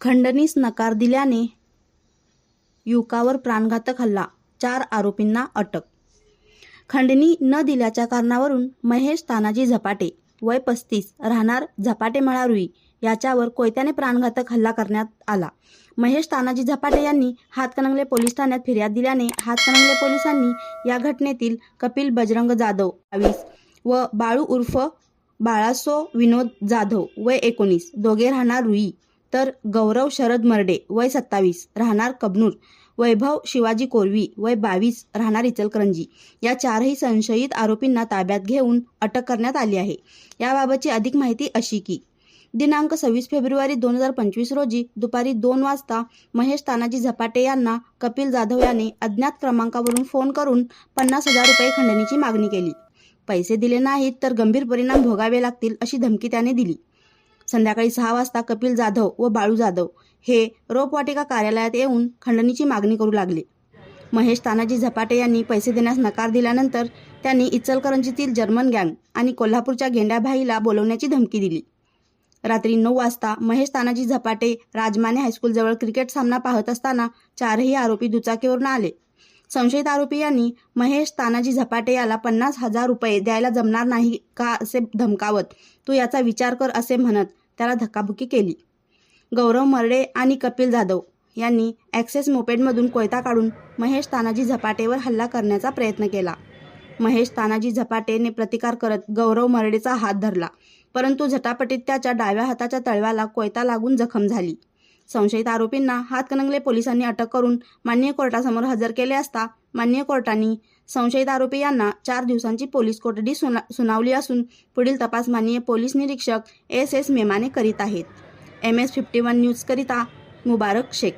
खंडणीस नकार दिल्याने युवकावर प्राणघातक हल्ला चार आरोपींना अटक. खंडणी न दिल्याच्या कारणावरून महेश तानाजी झपाटे वय पस्तीस राहणार झपाटे मळारुई याच्यावर कोयत्याने प्राणघातक हल्ला करण्यात आला. महेश तानाजी झपाटे यांनी हातकणंगले पोलीस ठाण्यात फिर्याद दिल्याने हातकणंगले पोलिसांनी या घटनेतील कपिल बजरंग जाधव बावीस व बाळू उर्फ बाळासो विनोद जाधव वय एकोणीस दोघे राहणार रुई. तर गौरव शरद मर्डे वय सत्तावीस राहणार कबनूर. वैभव शिवाजी कोरवी वय बावीस राहणार इचलकरंजी. या चारही संशयित आरोपींना ताब्यात घेऊन अटक करण्यात आली आहे. याबाबतची अधिक माहिती अशी की दिनांक सव्वीस फेब्रुवारी दोन हजार पंचवीस रोजी दुपारी दोन वाजता महेश तानाजी झपाटे यांना कपिल जाधव याने अज्ञात क्रमांकावरून फोन करून पन्नास हजार रुपये खंडणीची मागणी केली. पैसे दिले नाहीत तर गंभीर परिणाम भोगावे लागतील अशी धमकी त्याने दिली. संध्याकाळी सहा वाजता कपिल जाधव व बाळू जाधव हे रोपवाटिका कार्यालयात येऊन खंडणीची मागणी करू लागले. महेश तानाजी झपाटे यांनी पैसे देण्यास नकार दिल्यानंतर त्यांनी इचलकरंजीतील जर्मन गँग आणि कोल्हापूरच्या गेंड्याभाईला बोलवण्याची धमकी दिली. रात्री नऊ वाजता महेश तानाजी झपाटे राजमाने हायस्कूलजवळ क्रिकेट सामना पाहत असताना चारही आरोपी दुचाकीवरून आले. संशयित आरोपी यांनी महेश तानाजी झपाटे याला पन्नास हजार रुपये द्यायला जमणार नाही का असे धमकावत तू याचा विचार कर असे म्हणत त्याला धक्काबुक्की केली. गौरव मर्डे आणि कपिल जाधव यांनी ॲक्सेस मोपेडमधून कोयता काढून महेश तानाजी झपाटेवर हल्ला करण्याचा प्रयत्न केला. महेश तानाजी झपाटेने प्रतिकार करत गौरव मर्डेचा हात धरला परंतु झटापटीत त्याच्या डाव्या हाताच्या तळव्याला कोयता लागून जखम झाली. संशयित आरोपींना हातकणंगले पोलिसांनी अटक करून मान्य कोर्टासमोर हजर केले असता मान्य कोर्टाने संशयित आरोपी यांना चार दिवसांची पोलीस कोठडी सुना सुनावली असून पुढील तपास माननीय पोलीस निरीक्षक एस एस मेमाने करीत आहेत. एम एस फिफ्टी वन न्यूजकरिता मुबारक शेख.